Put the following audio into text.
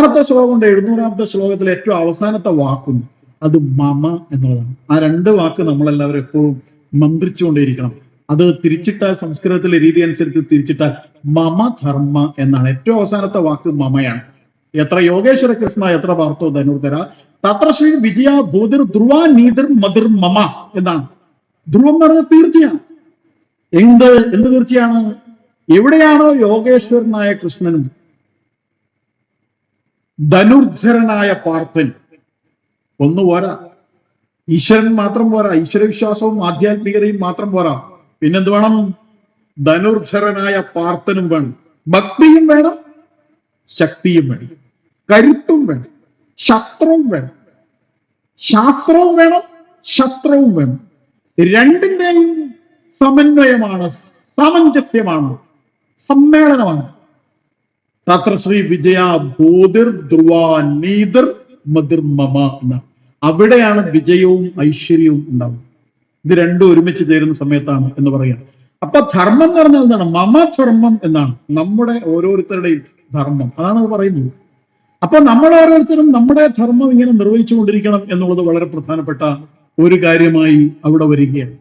അവസാനത്തെ ശ്ലോകമുണ്ട് എഴുന്നൂറാമത്തെ ശ്ലോകത്തിൽ ഏറ്റവും അവസാനത്തെ വാക്കുണ്ട് അത് മമ എന്നുള്ളതാണ്. ആ രണ്ട് വാക്ക് നമ്മളെല്ലാവരും എപ്പോഴും മന്ത്രിച്ചുകൊണ്ടേയിരിക്കണം. അത് തിരിച്ചിട്ടാൽ സംസ്കൃതത്തിലെ രീതി അനുസരിച്ച് തിരിച്ചിട്ടാൽ മമ ധർമ്മ എന്നാണ്. ഏറ്റവും അവസാനത്തെ വാക്ക് മമയാണ്. എത്ര യോഗേശ്വര കൃഷ്ണ എത്ര വാർത്തോ ധനുർധര തത്ര ശ്രീ വിജയ ഭൂതിർ ധ്രുവ നീതിർ മതിർ മമ എന്നാണ്. ധ്രുവം പറഞ്ഞത് തീർച്ചയാണ്. എന്ത് എന്ത് തീർച്ചയാണ്? എവിടെയാണോ യോഗേശ്വരനായ കൃഷ്ണനും ധനുർധരനായ പാർത്ഥൻ. ഒന്ന് പോരാ. ഈശ്വരൻ മാത്രം പോരാ. ഈശ്വരവിശ്വാസവും ആധ്യാത്മികതയും മാത്രം പോരാ. പിന്നെന്ത് വേണം? ധനുർധരനായ പാർത്ഥനും വേണം. ഭക്തിയും വേണം. ശക്തിയും വേണം. കരുത്തും വേണം. ശസ്ത്രവും വേണം. ശാസ്ത്രവും വേണം. ശസ്ത്രവും വേണം. രണ്ടിന്റെയും സമന്വയമാണ് സാമഞ്ജസ്യമാണ് സമ്മേളനമാണ്. തത്ര ശ്രീ വിജയ ഭൂതിർ ധ്രുവ നീതിർ മതിർ മമ എന്ന. അവിടെയാണ് വിജയവും ഐശ്വര്യവും ഉണ്ടാവുന്നത് ഇത് രണ്ടും ഒരുമിച്ച് ചേരുന്ന സമയത്താണ് എന്ന് പറയാം. അപ്പൊ ധർമ്മം എന്ന് പറഞ്ഞാൽ എന്താണ്? മമ ധർമ്മം എന്നാണ്. നമ്മുടെ ഓരോരുത്തരുടെയും ധർമ്മം. അതാണ് അത് പറയുന്നത്. അപ്പൊ നമ്മൾ ഓരോരുത്തരും നമ്മുടെ ധർമ്മം ഇങ്ങനെ നിർവഹിച്ചു കൊണ്ടിരിക്കണം എന്നുള്ളത് വളരെ പ്രധാനപ്പെട്ട ഒരു കാര്യമായി അവിടെ വരികയാണ്.